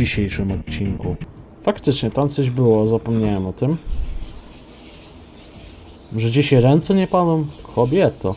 dzisiejszym odcinku. Faktycznie, tam coś było, zapomniałem o tym. Że dzisiaj ręce nie palą? Kobieto.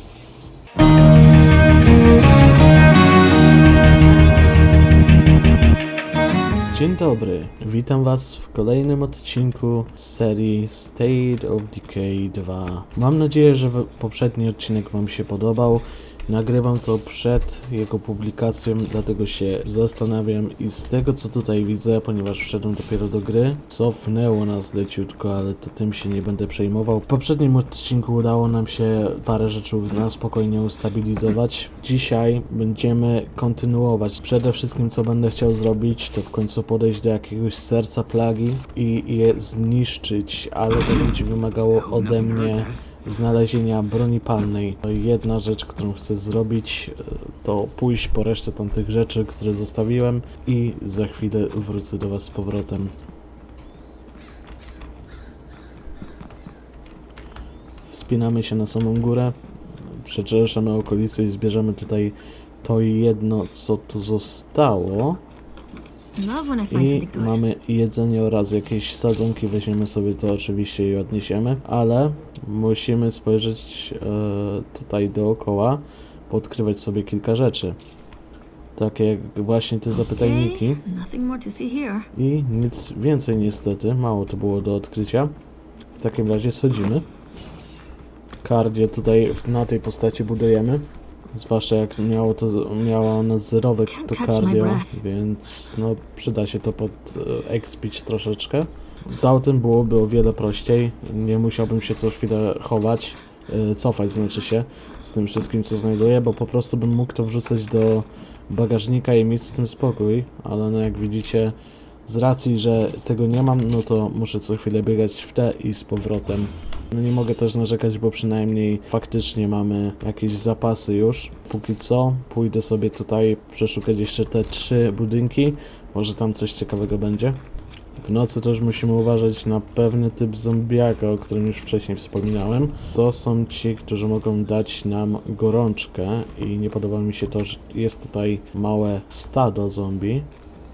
Dzień dobry, witam Was w kolejnym odcinku serii State of Decay 2. Mam nadzieję, że poprzedni odcinek Wam się podobał. Nagrywam to przed jego publikacją, dlatego się zastanawiam i z tego co tutaj widzę, ponieważ wszedłem dopiero do gry, cofnęło nas leciutko, ale to tym się nie będę przejmował. W poprzednim odcinku udało nam się parę rzeczy na spokojnie ustabilizować. Dzisiaj będziemy kontynuować. Przede wszystkim co będę chciał zrobić, to w końcu podejść do jakiegoś serca plagi i je zniszczyć, ale to będzie wymagało ode mnie znalezienia broni palnej. To Jedna rzecz, którą chcę zrobić, e, to pójść po resztę tamtych rzeczy, które zostawiłem i za chwilę wrócę do Was z powrotem. Wspinamy się na samą górę, przeczeszamy okolice i zbierzemy tutaj to jedno, co tu zostało. I mamy jedzenie oraz jakieś sadzonki, weźmiemy sobie to oczywiście i odniesiemy, ale musimy spojrzeć e, tutaj dookoła, podkrywać sobie kilka rzeczy. Takie jak właśnie te zapytajniki i nic więcej niestety, mało to było do odkrycia. W takim razie schodzimy. Kardio tutaj na tej postaci budujemy. Zwłaszcza jak miało to, miała ona zerowe to cardio, więc no przyda się to pod e, expić troszeczkę. Z autem byłoby o wiele prościej, nie musiałbym się co chwilę chować, e, cofać znaczy się z tym wszystkim co znajduję, bo po prostu bym mógł to wrzucać do bagażnika i mieć z tym spokój, ale no jak widzicie z racji, że tego nie mam, no to muszę co chwilę biegać w te i z powrotem. No nie mogę też narzekać, bo przynajmniej faktycznie mamy jakieś zapasy już. Póki co pójdę sobie tutaj przeszukać jeszcze te trzy budynki. Może tam coś ciekawego będzie. W nocy też musimy uważać na pewny typ zombiaka, o którym już wcześniej wspominałem. To są ci, którzy mogą dać nam gorączkę i nie podoba mi się to, że jest tutaj małe stado zombie.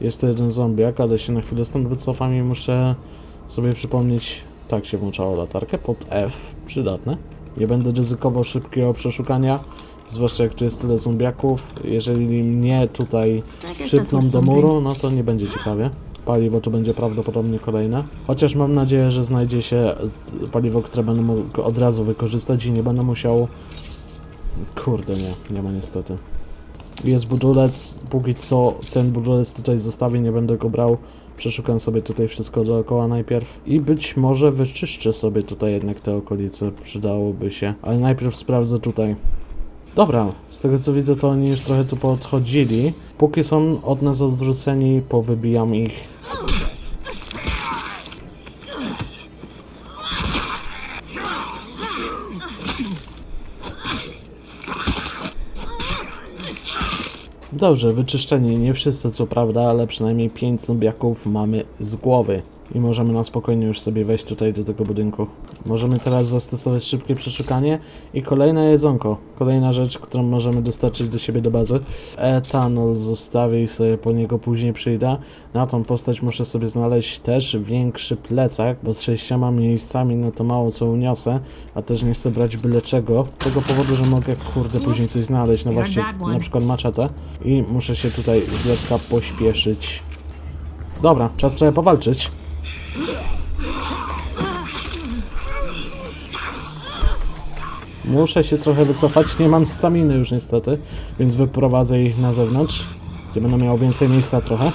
Jest to jeden zombiak, ale się na chwilę stąd wycofam i muszę sobie przypomnieć, tak się włączało latarkę, pod F, przydatne. Nie będę ryzykował szybkiego przeszukania, zwłaszcza jak tu jest tyle zombiaków. Jeżeli mnie tutaj przypną worth do muru, no to nie będzie ciekawie. Paliwo tu będzie prawdopodobnie kolejne. Chociaż mam nadzieję, że znajdzie się paliwo, które będę mógł od razu wykorzystać i nie będę musiał... Kurde, nie, nie ma niestety. Jest budulec, póki co ten budulec tutaj zostawię, nie będę go brał. Przeszukam sobie tutaj wszystko dookoła najpierw i być może wyczyszczę sobie tutaj jednak te okolice, przydałoby się. Ale najpierw sprawdzę tutaj. Dobra, z tego co widzę to oni już trochę tu podchodzili. Póki są od nas odwróceni, powybijam ich. Dobrze, wyczyszczeni nie wszyscy co prawda, ale przynajmniej 5 zombiaków mamy z głowy. I możemy na spokojnie już sobie wejść tutaj do tego budynku. Możemy teraz zastosować szybkie przeszukanie i kolejne jedzonko. Kolejna rzecz, którą możemy dostarczyć do siebie do bazy. Etanol zostawię i sobie po niego później przyjdę. Na tą postać muszę sobie znaleźć też większy plecak, bo z sześcioma miejscami no to mało co uniosę, a też nie chcę brać byle czego. Z tego powodu, że mogę kurde później coś znaleźć, no właśnie na przykład maczetę i muszę się tutaj z lekka pośpieszyć. Dobra, czas trochę powalczyć. Muszę się trochę wycofać, nie mam staminy już niestety, więc wyprowadzę ich na zewnątrz, gdzie będę miał więcej miejsca trochę.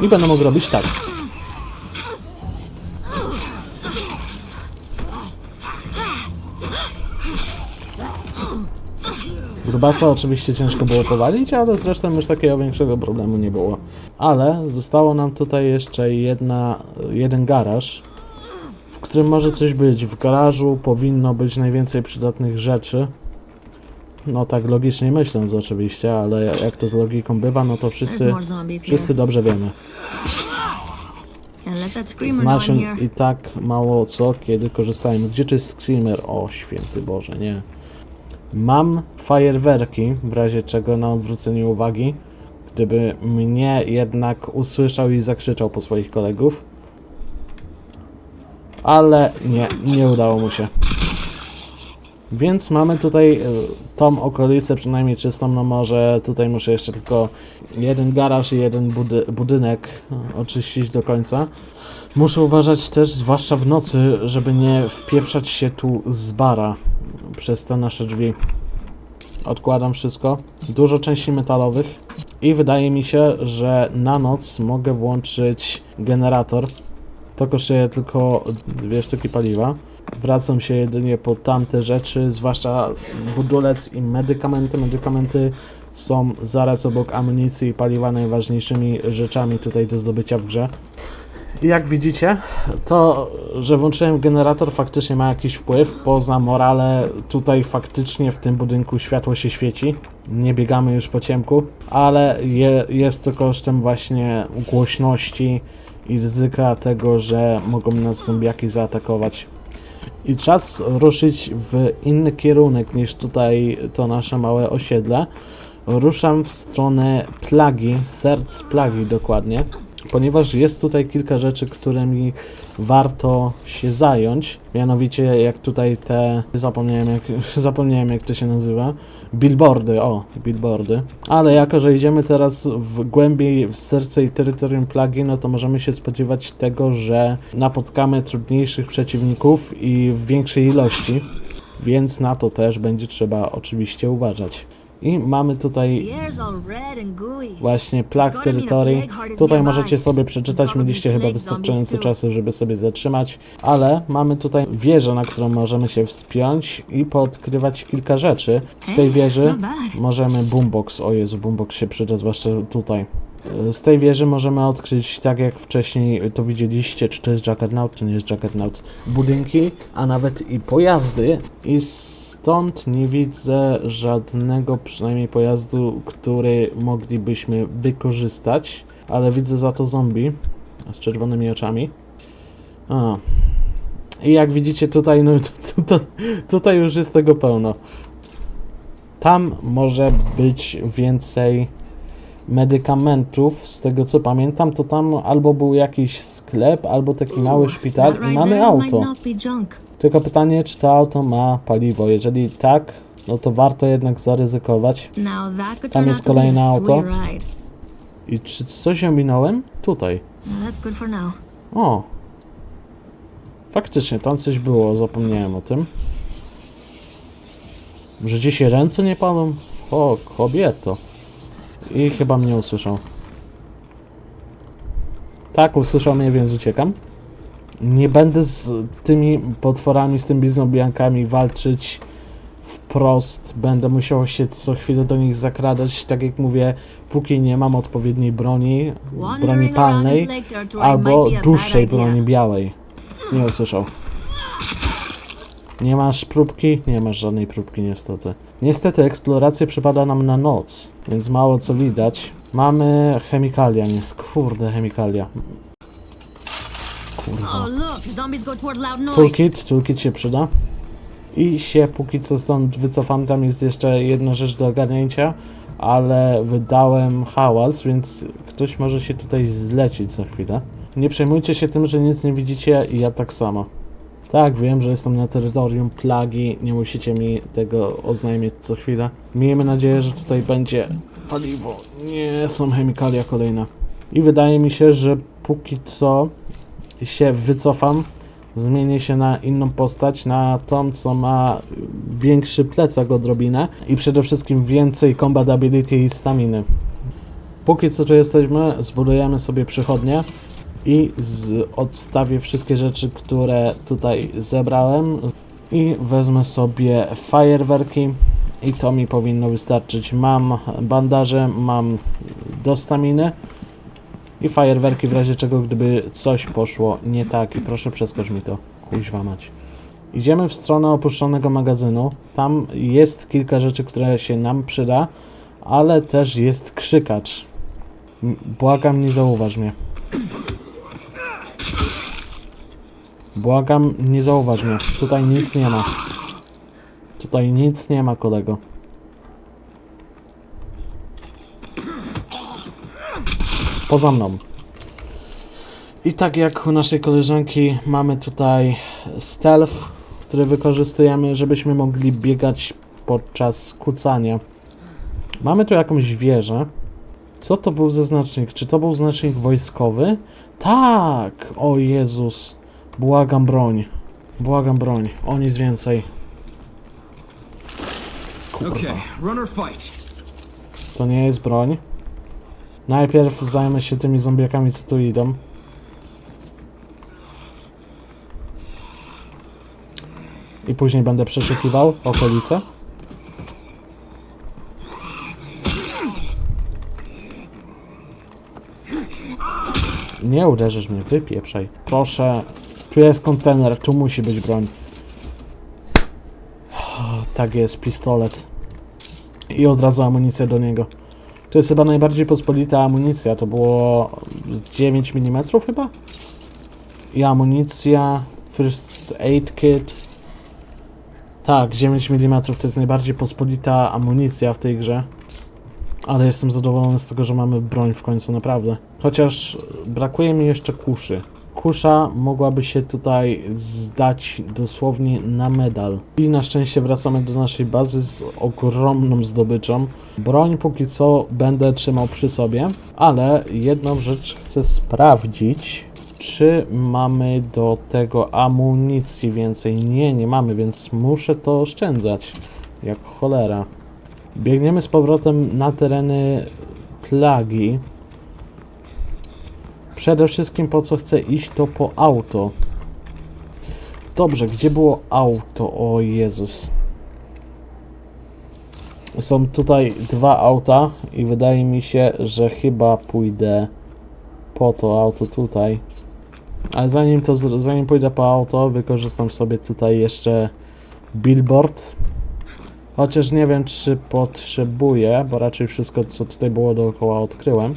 I będę mógł robić tak. Grubasa oczywiście ciężko było powalić, ale zresztą już takiego większego problemu nie było. Ale zostało nam tutaj jeszcze jedna, jeden garaż, którym może coś być. W garażu powinno być najwięcej przydatnych rzeczy. No tak logicznie myśląc oczywiście, ale jak to z logiką bywa, no to wszyscy, wszyscy dobrze wiemy. Z i tak mało co, kiedy korzystajmy. Gdzie jest screamer? O, święty Boże, nie. Mam fajerwerki, w razie czego na odwrócenie uwagi, gdyby mnie jednak usłyszał i zakrzyczał po swoich kolegów. Ale nie, nie udało mu się. Więc mamy tutaj y, tą okolicę przynajmniej czystą, no może tutaj muszę jeszcze tylko jeden garaż i jeden budy budynek y, oczyścić do końca. Muszę uważać też, zwłaszcza w nocy, żeby nie wpieprzać się tu z bara przez te nasze drzwi. Odkładam wszystko. Dużo części metalowych. I wydaje mi się, że na noc mogę włączyć generator. To kosztuje tylko dwie sztuki paliwa. Wracam się jedynie po tamte rzeczy, zwłaszcza budulec i medykamenty. Medykamenty są zaraz obok amunicji i paliwa najważniejszymi rzeczami tutaj do zdobycia w grze. Jak widzicie, to, że włączyłem generator faktycznie ma jakiś wpływ. Poza morale, tutaj faktycznie w tym budynku światło się świeci. Nie biegamy już po ciemku, ale je, jest to kosztem właśnie głośności i ryzyka tego, że mogą nas zombiaki zaatakować. I czas ruszyć w inny kierunek niż tutaj to nasze małe osiedle. Ruszam w stronę plagi, serc plagi dokładnie, ponieważ jest tutaj kilka rzeczy, którymi warto się zająć. Mianowicie jak tutaj te, zapomniałem jak, zapomniałem jak to się nazywa, billboardy, o, billboardy. Ale jako, że idziemy teraz w głębiej w serce i terytorium plagi, no to możemy się spodziewać tego, że napotkamy trudniejszych przeciwników i w większej ilości. Więc na to też będzie trzeba oczywiście uważać. I mamy tutaj właśnie Plague Territory. Tutaj możecie sobie przeczytać, mieliście chyba wystarczająco czasu, żeby sobie zatrzymać, ale mamy tutaj wieżę, na którą możemy się wspiąć i poodkrywać kilka rzeczy. Z tej wieży not bad. możemy boombox, o Jezu, boombox się przyda, zwłaszcza tutaj. Z tej wieży możemy odkryć, tak jak wcześniej to widzieliście, czy to jest Juggernaut, czy nie jest Juggernaut, budynki, a nawet i pojazdy i stąd nie widzę żadnego przynajmniej pojazdu, który moglibyśmy wykorzystać, ale widzę za to zombie z czerwonymi oczami. A. I jak widzicie tutaj, no to, to, tutaj już jest tego pełno. Tam może być więcej medykamentów, z tego co pamiętam, to tam albo był jakiś sklep, albo taki mały szpital i mamy auto. Tylko pytanie, czy to auto ma paliwo. Jeżeli tak, no to warto jednak zaryzykować. Tam jest kolejne auto. I czy coś ominąłem? Tutaj. Now. O! Faktycznie, tam coś było, zapomniałem o tym. Że dzisiaj ręce nie palą? O, kobieto. I chyba mnie usłyszał. Tak, usłyszał mnie, więc uciekam. Nie będę z tymi potworami, z tymi zombiankami walczyć wprost. Będę musiał się co chwilę do nich zakradać. Tak jak mówię, póki nie mam odpowiedniej broni, broni palnej, albo dłuższej broni białej. Nie usłyszał. Nie masz próbki? Nie masz żadnej próbki niestety. Niestety eksploracja przypada nam na noc, więc mało co widać. Mamy chemikalia, nie kurde chemikalia. Kurwa. Oh. Toolkit, toolkit się przyda. I się póki co stąd wycofam, tam jest jeszcze jedna rzecz do ogarnięcia, ale wydałem hałas, więc ktoś może się tutaj zlecić za chwilę. Nie przejmujcie się tym, że nic nie widzicie i ja tak samo. Tak, wiem, że jestem na terytorium plagi, nie musicie mi tego oznajmiać co chwilę. Miejmy nadzieję, że tutaj będzie paliwo. Nie są chemikalia kolejna. I wydaje mi się, że póki co się wycofam, zmienię się na inną postać, na tą, co ma większy plecak odrobinę i przede wszystkim więcej combat ability i staminy. Póki co tu jesteśmy, zbudujemy sobie przychodnie i z, odstawię wszystkie rzeczy, które tutaj zebrałem i wezmę sobie fajerwerki i to mi powinno wystarczyć. Mam bandaże, mam do staminy i fajerwerki w razie czego, gdyby coś poszło nie tak i proszę przeskocz mi to, kuźwa mać. Idziemy w stronę opuszczonego magazynu. Tam jest kilka rzeczy, które się nam przyda, ale też jest krzykacz. Błagam, nie zauważ mnie. Błagam, nie zauważ mnie. Tutaj nic nie ma. Tutaj nic nie ma, kolego. Poza mną. I tak jak u naszej koleżanki mamy tutaj stealth, który wykorzystujemy, żebyśmy mogli biegać podczas kucania. Mamy tu jakąś wieżę. Co to był za znacznik? Czy to był znacznik wojskowy? Tak! O Jezus. Błagam broń. Błagam broń. O nic więcej. Kurwa. To nie jest broń. Najpierw zajmę się tymi zombiakami, co tu idą. I później będę przeszukiwał okolice. Nie uderzysz mnie, wypieprzaj. Proszę, tu jest kontener, tu musi być broń. Tak jest, pistolet. I od razu amunicję do niego. To jest chyba najbardziej pospolita amunicja. To było z 9 mm chyba? I amunicja, first aid kit. Tak, 9 mm to jest najbardziej pospolita amunicja w tej grze. Ale jestem zadowolony z tego, że mamy broń w końcu, naprawdę. Chociaż brakuje mi jeszcze kuszy. Kusza mogłaby się tutaj zdać dosłownie na medal. I na szczęście wracamy do naszej bazy z ogromną zdobyczą. Broń póki co będę trzymał przy sobie, ale jedną rzecz chcę sprawdzić. Czy mamy do tego amunicji więcej? Nie, nie mamy, więc muszę to oszczędzać. Jak cholera. Biegniemy z powrotem na tereny plagi. Przede wszystkim po co chcę iść to po auto. Dobrze, gdzie było auto? O Jezus. Są tutaj dwa auta i wydaje mi się, że chyba pójdę po to auto tutaj. Ale zanim to zanim pójdę po auto, wykorzystam sobie tutaj jeszcze billboard. Chociaż nie wiem, czy potrzebuję, bo raczej wszystko, co tutaj było dookoła, odkryłem.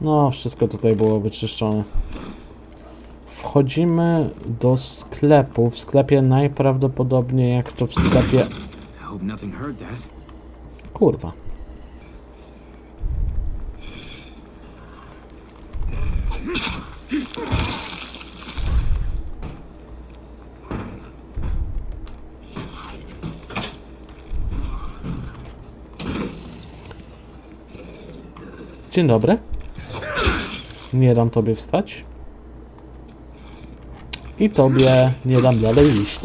No, wszystko tutaj było wyczyszczone. Wchodzimy do sklepu. W sklepie najprawdopodobniej, jak to w sklepie. Kurwa. Dzień dobry. Nie dam tobie wstać. I tobie nie dam dalej iść.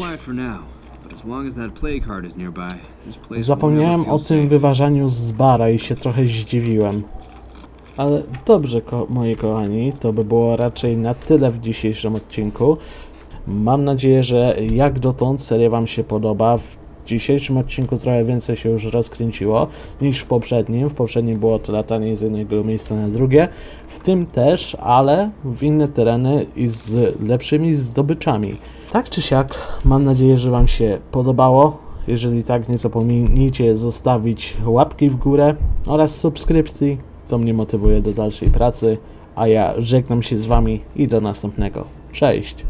Zapomniałem o tym wyważaniu z bara i się trochę zdziwiłem. Ale dobrze, ko moi kochani, to by było raczej na tyle w dzisiejszym odcinku. Mam nadzieję, że jak dotąd seria Wam się podoba. W dzisiejszym odcinku trochę więcej się już rozkręciło niż w poprzednim. W poprzednim było to latanie z jednego miejsca na drugie. W tym też, ale w inne tereny i z lepszymi zdobyczami. Tak czy siak, mam nadzieję, że Wam się podobało. Jeżeli tak, nie zapomnijcie zostawić łapki w górę oraz subskrypcji. To mnie motywuje do dalszej pracy. A ja żegnam się z Wami i do następnego. Cześć!